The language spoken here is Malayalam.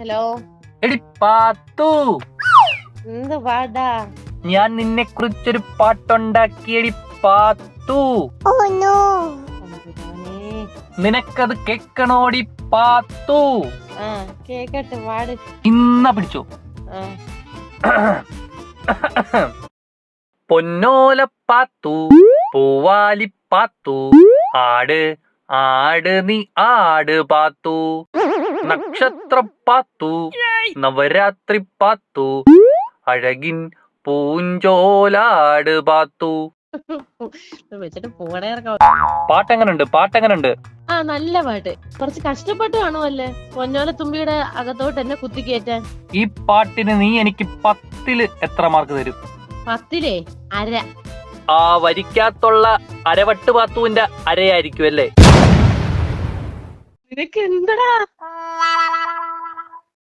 ഹലോ. എടി പാത്തു. എന്ത് പാടാ? ഞാൻ നിന്നെ കുറിച്ചൊരു പാട്ടുണ്ടാക്കിയടി പാത്തു. നിനക്കത് കേക്കണോടി പാത്തു. കേക്കട്ടെ പാട്. ഇന്ന പൊന്നോല പാത്തു പൂവാലി പാത്തു. ആട് ആട് നീ ആട് പാത്തു. നക്ഷത്രപ്പാത്തു നവരാത്രി പാത്തു അഴകിൻ പൂഞ്ചോലാട് പാത്തു. പാട്ടെങ്ങനുണ്ട്? പാട്ടെങ്ങനുണ്ട്? ആ നല്ല പാട്ട്. കുറച്ച് കഷ്ടപ്പെട്ട് കാണുമല്ലേ പൊന്നോല തുമ്പിയുടെ അകത്തോട്ട് എന്നെ കുത്തിക്കേറ്റാൻ. ഈ പാട്ടിന് നീ എനിക്ക് പത്തിൽ എത്ര മാർക്ക് തരും? പത്തിലേ? അര. ആ വരിക്കാത്തുള്ള അരവട്ട് പാത്തുവിന്റെ അരയായിരിക്കും അല്ലേ? നിനക്ക് എന്തടാ